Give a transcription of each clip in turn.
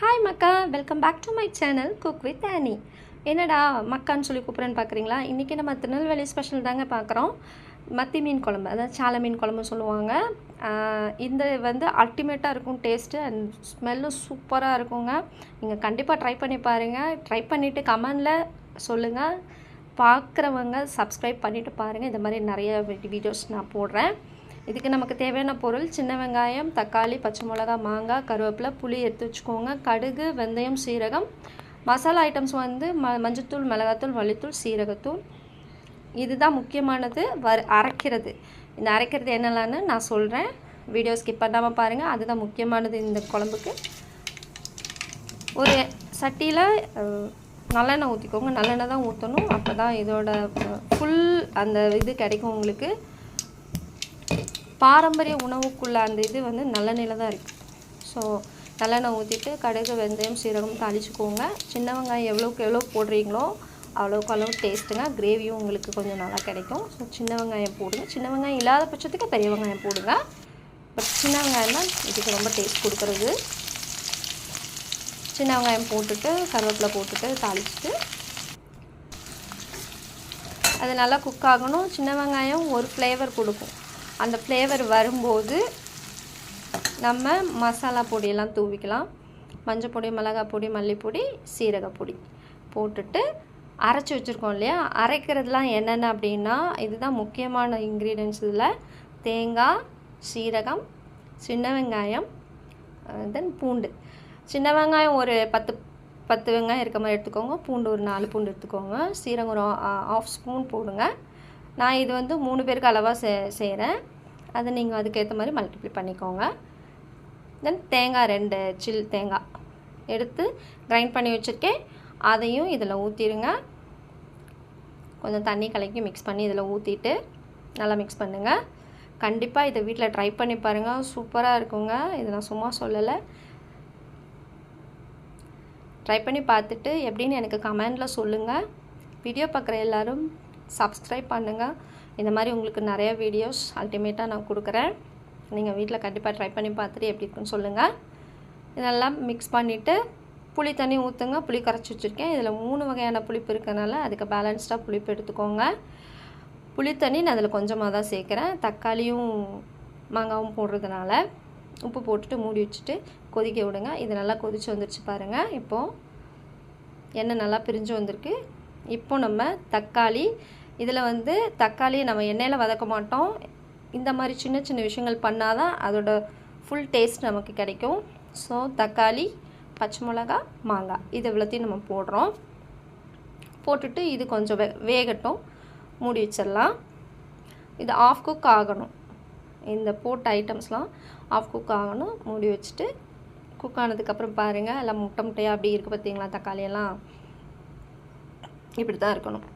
Hi Mecca. Welcome back to my channel cook with Annie என்னடா மக்கான்னு சொல்லி கூப்பிட்றேன்னு பார்க்குறீங்களா இன்றைக்கி நம்ம திருநெல்வேலி ஸ்பெஷல் தாங்க பார்க்குறோம் மத்தி மீன் குழம்பு அதாவது சாலை மீன் குழம்பு சொல்லுவாங்க. இந்த வந்து அல்டிமேட்டாக இருக்கும் டேஸ்ட்டு அண்ட் ஸ்மெல்லும் சூப்பராக இருக்குங்க. நீங்கள் கண்டிப்பாக ட்ரை பண்ணி பாருங்கள் ட்ரை பண்ணிவிட்டு கமெண்டில் சொல்லுங்கள் பார்க்குறவங்க சப்ஸ்கிரைப் பண்ணிவிட்டு பாருங்கள் இந்த மாதிரி நிறைய வீடியோஸ் நான் போடுறேன். இதுக்கு நமக்கு தேவையான பொருள் சின்ன வெங்காயம் தக்காளி பச்சை மிளகா மாங்காய் கருவேப்பிலை புளி எடுத்து வச்சுக்கோங்க. கடுகு வெந்தயம் சீரகம். மசாலா ஐட்டம்ஸ் வந்து ம மஞ்சத்தூள் மிளகாத்தூள் மல்லித்தூள் சீரகத்தூள். இதுதான் முக்கியமானது. வர அரைக்கிறது. இந்த அரைக்கிறது என்னெல்லாம்னு நான் சொல்கிறேன் வீடியோ ஸ்கிப் பண்ணாமல் பாருங்கள் அதுதான் முக்கியமானது இந்த குழம்புக்கு. ஒரு சட்டியில் நல்லெண்ணெய் ஊற்றிக்கோங்க நல்லெண்ணெய் தான் ஊற்றணும் அப்போ தான் இதோட ஃபுல் அந்த இது கிடைக்கும் உங்களுக்கு. பாரம்பரிய உணவுக்குள்ள அந்த இது வந்து நல்லெண்ணெயில் தான் இருக்குது ஸோ நல்லெண்ணெய் ஊற்றிட்டு கடுகு வெந்தயம் சீரகம் தாளிச்சுக்கோங்க. சின்ன வெங்காயம் எவ்வளோக்கு எவ்வளோ போடுறீங்களோ அவ்வளோக்கு அளவு டேஸ்ட்டுங்க கிரேவியும் உங்களுக்கு கொஞ்சம் நல்லா கிடைக்கும். ஸோ சின்ன வெங்காயம் போடுங்க. சின்ன வெங்காயம் இல்லாத பட்சத்துக்கு பெரிய வெங்காயம் போடுங்க. பட் சின்ன வெங்காயம் தான் இதுக்கு ரொம்ப டேஸ்ட் கொடுக்குறது. சின்ன வெங்காயம் போட்டுட்டு கருவேப்பிலை போட்டுட்டு தாளிச்சுட்டு அது நல்லா குக் ஆகணும். சின்ன வெங்காயம் ஒரு ஃப்ளேவர் கொடுக்கும். அந்த ஃப்ளேவர் வரும்போது நம்ம மசாலா பொடியெல்லாம் தூவிக்கலாம். மஞ்சள் பொடி மிளகாய் பொடி மல்லிப்பொடி சீரகப்பொடி போட்டுட்டு அரைச்சி வச்சுருக்கோம் இல்லையா? அரைக்கிறதுலாம் என்னென்ன அப்படின்னா இதுதான் முக்கியமான இன்க்ரீடியன்ஸ் இதில். தேங்காய் சீரகம் சின்ன வெங்காயம் தென் பூண்டு. சின்ன வெங்காயம் ஒரு பத்து பத்து வெங்காயம் இருக்க மாதிரி எடுத்துக்கோங்க. பூண்டு ஒரு நாலு பூண்டு எடுத்துக்கோங்க. சீரகம் ஒரு ஆஃப் ஸ்பூன் போடுங்க. நான் இது வந்து மூணு பேருக்கு அளவாக செ செய்கிறேன் அதை நீங்கள் அதுக்கேற்ற மாதிரி மல்டிப்ளை பண்ணிக்கோங்க. தென் தேங்காய் ரெண்டு சில் தேங்காய் எடுத்து கிரைண்ட் பண்ணி வச்சுருக்கேன். அதையும் இதில் ஊற்றிடுங்க கொஞ்சம் தண்ணி கலக்கி மிக்ஸ் பண்ணி இதில் ஊற்றிட்டு நல்லா மிக்ஸ் பண்ணுங்கள் கண்டிப்பாக இதை வீட்டில் ட்ரை பண்ணி பாருங்கள் சூப்பராக இருக்குங்க. இது நான் சும்மா சொல்லலை. ட்ரை பண்ணி பார்த்துட்டு எப்படின்னு எனக்கு கமெண்டில் சொல்லுங்கள் வீடியோ பார்க்குற எல்லோரும் சப்ஸ்கிரைப் பண்ணுங்கள் இந்த மாதிரி உங்களுக்கு நிறைய வீடியோஸ் அல்டிமேட்டாக நான் கொடுக்குறேன். நீங்கள் வீட்டில் கண்டிப்பாக ட்ரை பண்ணி பார்த்துட்டு எப்படி இருக்குன்னு சொல்லுங்கள் இதெல்லாம் மிக்ஸ் பண்ணிவிட்டு புளி தண்ணி ஊற்றுங்க புளி கரைச்சி வச்சுருக்கேன். இதில் மூணு வகையான புளிப்பு இருக்கனால அதுக்கு பேலன்ஸ்டாக புளிப்பு எடுத்துக்கோங்க. புளி தண்ணி நான் அதில் கொஞ்சமாக தான் சேர்க்குறேன். தக்காளியும் மாங்காவும் போடுறதுனால உப்பு போட்டுட்டு மூடி வச்சுட்டு கொதிக்க விடுங்க. இது நல்லா கொதித்து வந்துருச்சு பாருங்கள் இப்போது எண்ணெய் நல்லா பிரிஞ்சு வந்திருக்கு. இப்போ நம்ம தக்காளி இதில் வந்து தக்காளியை நம்ம எண்ணெயில் வதக்க மாட்டோம். இந்த மாதிரி சின்ன சின்ன விஷயங்கள் பண்ணால் தான் அதோட ஃபுல் டேஸ்ட் நமக்கு கிடைக்கும். ஸோ தக்காளி பச்சை மிளகா மாங்காய். இது இவ்வளோத்தையும் நம்ம போடுறோம். போட்டுட்டு இது கொஞ்சம் வே வேகட்டும். மூடி வச்சிடலாம். இது ஆஃப் குக் ஆகணும். இந்த போட்ட ஐட்டம்ஸ்லாம் ஆஃப் குக் ஆகணும். மூடி வச்சுட்டு குக் ஆனதுக்கப்புறம் பாருங்கள் எல்லாம் முட்டை முட்டையாக அப்படி இருக்குது பார்த்தீங்களா தக்காளியெல்லாம்? இப்படி தான் இருக்கணும்.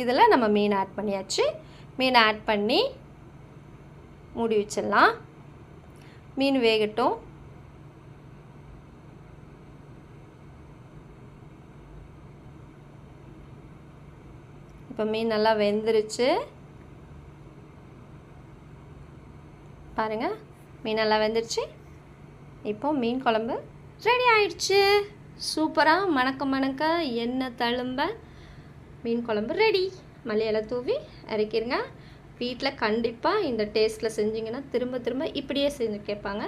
இதில் நம்ம மீன் ஆட் பண்ணியாச்சு. மீன் ஆட் பண்ணி மூடி வச்சிடலாம். மீன் வேகட்டும். இப்போ மீன் நல்லா வெந்துருச்சு. பாருங்கள் மீன் நல்லா வெந்துருச்சு. இப்போ மீன் குழம்பு ரெடி ஆயிடுச்சு. சூப்பராக மணக்க மணக்க எண்ணெய் தழும்ப மீன் குழம்பு ரெடி மல்லியலை தூவி இறக்கிருங்க. வீட்டில் கண்டிப்பாக இந்த டேஸ்ட்டில் செஞ்சிங்கன்னா திரும்ப திரும்ப இப்படியே செஞ்சு கேட்பாங்க.